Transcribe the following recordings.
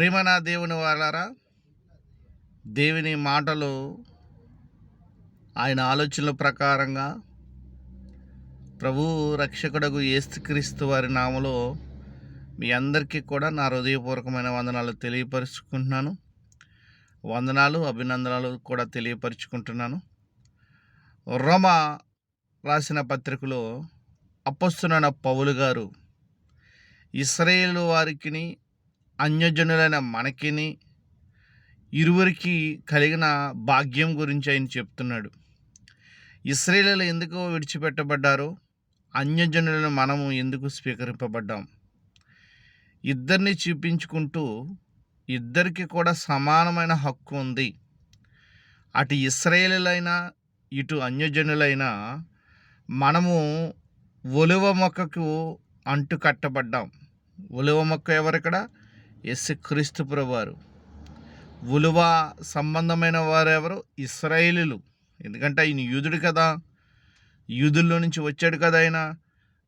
ప్రేమనా దేవుని వాళ్ళారా దేవుని మాటలు ఆయన ఆలోచనల ప్రకారంగా ప్రభు రక్షకుడకు ఏస్తుక్రీస్తు వారి నామలో మీ అందరికీ కూడా నా హృదయపూర్వకమైన వందనాలు తెలియపరుచుకుంటున్నాను. వందనాలు అభినందనాలు కూడా తెలియపరుచుకుంటున్నాను. రోమ రాసిన పత్రికలో అప్పస్తున్న పౌలు గారు ఇస్రాయేల్ వారికిని అన్యజనులైన మనకిని ఇరువురికి కలిగిన భాగ్యం గురించి ఆయన చెప్తున్నాడు. ఇస్రాయేలీలు ఎందుకు విడిచిపెట్టబడ్డారో అన్యజనులను మనము ఎందుకు స్వీకరింపబడ్డాం? ఇద్దరిని చూపించుకుంటూ ఇద్దరికి కూడా సమానమైన హక్కు ఉంది. అటు ఇస్రాయేలీలైనా ఇటు అన్యజనులైనా మనము ఒలువ మొక్కకు అంటు కట్టబడ్డాం ఒలువ మొక్క ఎవరిక్కడ ఎస్ క్రీస్తు వారు ఉలువ సంబంధమైన వారెవరు? ఇస్రాయేలీలు. ఎందుకంటే ఆయన యూదుడు కదా. యూదుల్లో నుంచి వచ్చాడు కదా ఆయన.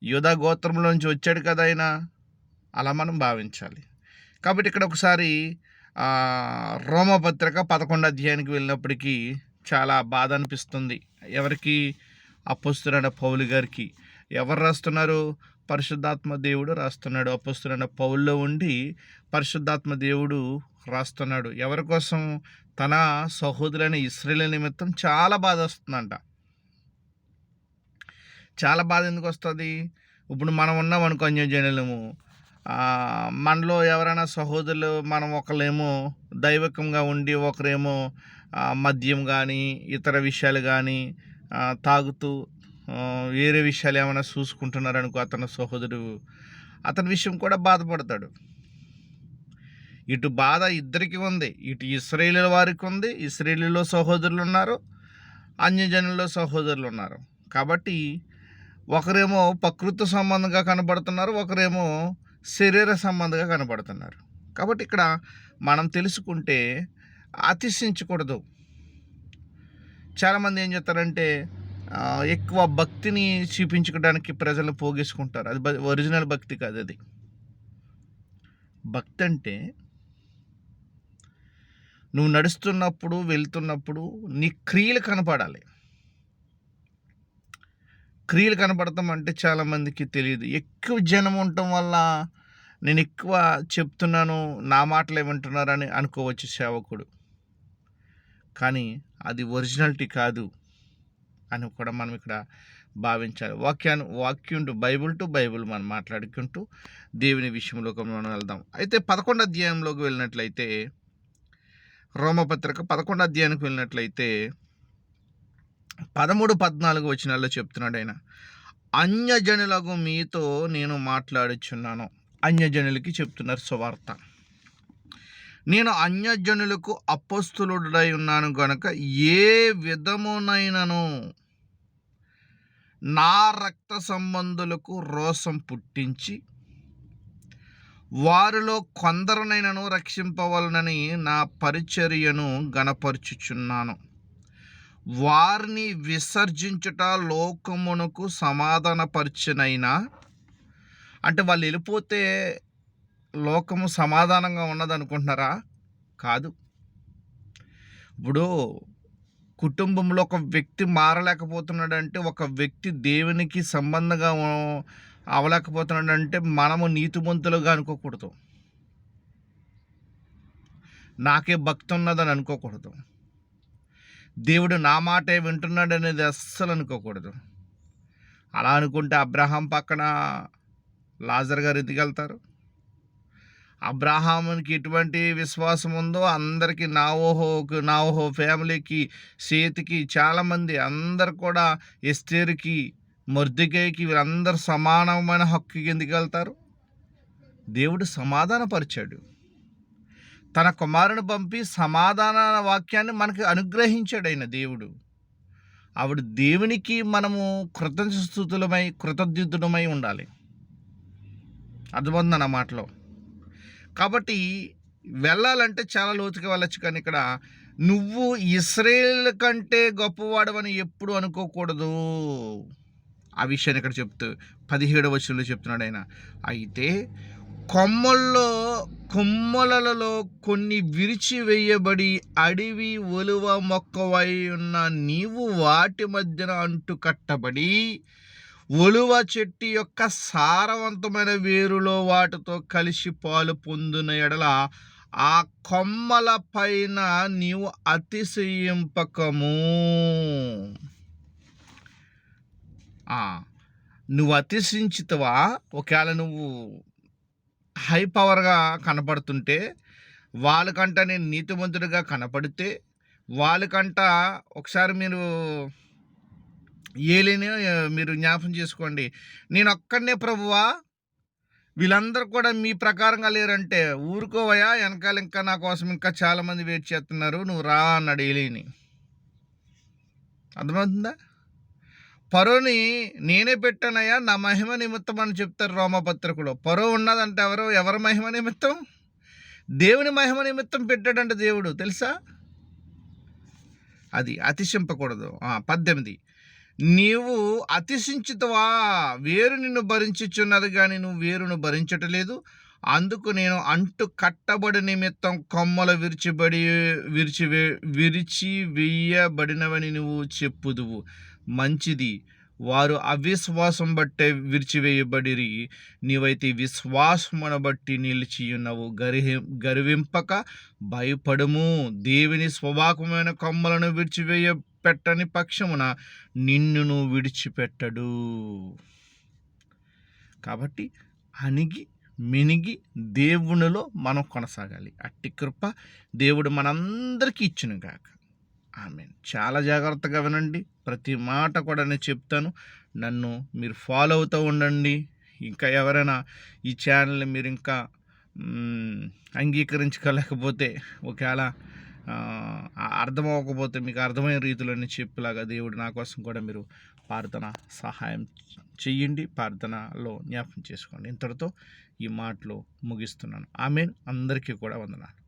యూదా గోత్రంలో నుంచి వచ్చాడు కదా ఆయన. అలా మనం భావించాలి. కాబట్టి ఇక్కడ ఒకసారి రోమపత్రిక పదకొండు అధ్యాయానికి వెళ్ళినప్పటికీ చాలా బాధ అనిపిస్తుంది. ఎవరికి? అప్పస్తున్న పౌలు గారికి. ఎవరు రాస్తున్నారు? పరిశుద్ధాత్మ దేవుడు రాస్తున్నాడు. అప్పస్తున్న పౌల్లో ఉండి పరిశుద్ధాత్మ దేవుడు రాస్తున్నాడు. ఎవరి కోసం? తన సహోదరులైన ఇస్రేల నిమిత్తం చాలా బాధ వస్తుందంట. చాలా బాధ ఎందుకు వస్తుంది? ఇప్పుడు మనం ఉన్నాం అనుకో అన్యజనులము మనలో ఎవరైనా సహోదరులు మనం ఒకరేమో దైవకంగా ఉండి ఒకరేమో మద్యం కానీ ఇతర విషయాలు కానీ తాగుతూ వేరే విషయాలు ఏమైనా చూసుకుంటున్నారనుకో అతని సహోదరుడు అతని విషయం కూడా బాధపడతాడు. ఇటు బాధ ఇద్దరికి ఉంది. ఇటు ఇస్రాయేలీల వారికి ఉంది. ఇస్రాయేలీలో సహోదరులు ఉన్నారు. అన్యజనుల్లో సహోదరులు ఉన్నారు. కాబట్టి ఒకరేమో ప్రకృతి సంబంధంగా కనబడుతున్నారు. ఒకరేమో శరీర సంబంధంగా కనబడుతున్నారు. కాబట్టి ఇక్కడ మనం తెలుసుకుంటే అతిశించకూడదు చాలామంది ఏం చేస్తారంటే ఎక్కువ భక్తిని చూపించుకోవడానికి ప్రజలు పోగేసుకుంటారు. అది ఒరిజినల్ భక్తి కాదు అది. భక్తి అంటే నువ్వు నడుస్తున్నప్పుడు వెళ్తున్నప్పుడు నీ క్రియలు కనపడాలి. క్రియలు కనపడతాం అంటే చాలామందికి తెలియదు. ఎక్కువ జనం ఉండటం వల్ల నేను ఎక్కువ చెప్తున్నాను నా మాటలు ఏమంటున్నారని అనుకోవచ్చు సేవకుడు. కానీ అది ఒరిజినాలిటీ కాదు. అని కూడా మనం ఇక్కడ భావించాలి. వాక్యాన్ని వాక్యం టు బైబుల్ టు బైబుల్ మనం మాట్లాడుకుంటూ దేవుని విషయంలోకి మనం వెళ్దాం. అయితే పదకొండు అధ్యాయంలోకి వెళ్ళినట్లయితే రోమపత్రిక పదకొండు అధ్యాయానికి వెళ్ళినట్లయితే పదమూడు పద్నాలుగు వచనాల్లో చెప్తున్నాడు ఆయన. అన్యజనులకు మీతో నేను మాట్లాడుచున్నాను. అన్యజనులకి చెప్తున్నారు సువార్త. నేను అన్యజనులకు అపస్తులుడై ఉన్నాను కనుక ఏ విధమునైనను నా రక్త సంబంధులకు రోసం పుట్టించి వారిలో కొందరినైనను రక్షింపవలనని నా పరిచర్యను గణపరుచుచున్నాను. వారిని విసర్జించుట లోకమునకు సమాధానపరిచినైనా అంటే వాళ్ళు వెళ్ళిపోతే లోకము సమాధానంగా ఉన్నది అనుకుంటున్నారా కాదు. ఇప్పుడు కుటుంబంలో ఒక వ్యక్తి మారలేకపోతున్నాడంటే ఒక వ్యక్తి దేవునికి సంబంధంగా అవ్వలేకపోతున్నాడంటే అవలేకపోతున్నాడంటే మనము నీతిమంతులుగా అనుకోకూడదు. నాకే భక్తి ఉన్నదని అనుకోకూడదు. దేవుడు నా మాటే వింటున్నాడు అనేది అస్సలు అనుకోకూడదు. అలా అనుకుంటే అబ్రహాం పక్కన లాజర్ గారు ఎందుకు వెళ్తారు? అబ్రహామునికి ఎటువంటి విశ్వాసం ఉందో అందరికీ నావోహోకు నావోహో ఫ్యామిలీకి సేతికి చాలామంది అందరు కూడా ఎస్తేరుకి మొర్దికేకి వీరందరూ సమానమైన హక్కు ఎందుకు వెళ్తారు? దేవుడు సమాధానపరిచాడు. తన కుమారుని పంపి సమాధాన వాక్యాన్ని మనకి అనుగ్రహించాడు ఆయన దేవుడు. ఆవిడ దేవునికి మనము కృతజ్ఞతులమై కృతజ్ఞతులమై ఉండాలి. అర్థమవుతుంది నా మాటలో. కాబట్టి వెళ్ళాలంటే చాలా లోతుకి వెళ్ళొచ్చు కానీ ఇక్కడ నువ్వు ఇస్రాయేల్ కంటే గొప్పవాడవని ఎప్పుడు అనుకోకూడదు. ఆ విషయాన్ని ఇక్కడ చెప్తూ పదిహేడవ వచనంలో చెప్తున్నాడు ఆయన. అయితే కొమ్మల్లో కొమ్మలలో కొన్ని విరిచి వేయబడి అడవి ఒలువ మొక్కవై ఉన్న నీవు వాటి మధ్యన అంటు కట్టబడి ఒలువ చెట్టు యొక్క సారవంతమైన వేరులో వాటితో కలిసి పాలు పొందిన ఎడల ఆ కొమ్మల పైన నీవు అతిశయింపకము. నువ్వు అతిశించితవా ఒకవేళ నువ్వు హై పవర్గా కనపడుతుంటే వాళ్ళకంట నేను నీతిమంతుడిగా కనపడితే వాళ్ళకంట ఒకసారి మీరు ఏలిని మీరు జ్ఞాపం చేసుకోండి. నేను ఒక్కడనే ప్రభువా వీళ్ళందరూ కూడా మీ ప్రకారంగా లేరంటే ఊరుకోవయా వెనకాల ఇంకా నా కోసం ఇంకా చాలామంది వెయిట్ చేస్తున్నారు నువ్వు రా అన్నాడు ఏలిని. అర్థమవుతుందా? పరోని నేనే పెట్టానయ్యా నా మహిమ నిమిత్తం అని చెప్తారు రోమపత్రికలో పరో ఉన్నదంటే ఎవరు ఎవరి మహిమ నిమిత్తం? దేవుని మహిమ నిమిత్తం పెట్టాడంట దేవుడు తెలుసా? అది అతిశింపకూడదు. పద్దెనిమిది. నీవు అతిశించుతవా? వేరు నిన్ను భరించుచున్నది కానీ నువ్వు వేరును భరించటలేదు. అందుకు నేను అంటు కట్టబడి నిమిత్తం కొమ్మలు విరిచిబడి విరిచి విరిచి వేయబడినవని నువ్వు చెప్పుదువు. మంచిది. వారు అవిశ్వాసం బట్టే విరిచివేయబడిరి నీవైతే విశ్వాసమును బట్టి నిలిచియున్నవు. ఉన్నావు గరిహి గర్వింపక భయపడము. దేవుని స్వభావమైన కొమ్మలను విరిచివేయ పెట్టని పక్షమున నిన్నును విడిచిపెట్టడు. కాబట్టి అణిగి మినిగి దేవునిలో మనం కొనసాగాలి. అట్టి కృప దేవుడు మనందరికీ ఇచ్చిన గాక. ఆమె చాలా జాగ్రత్తగా వినండి. ప్రతి మాట కూడా నేను చెప్తాను. నన్ను మీరు ఫాలో అవుతూ ఉండండి. ఇంకా ఎవరైనా ఈ ఛానల్ని మీరు ఇంకా అంగీకరించుకోలేకపోతే ఒకవేళ అర్థమవ్వకపోతే మీకు అర్థమైన రీతిలోనే చెప్పేలాగా దేవుడు నా కోసం కూడా మీరు ప్రార్థన సహాయం చెయ్యండి. ప్రార్థనలో జ్ఞాపకం చేసుకోండి. ఇంతటితో ఈ మాటలు ముగిస్తున్నాను. ఆమె అందరికీ కూడా వందనాలు.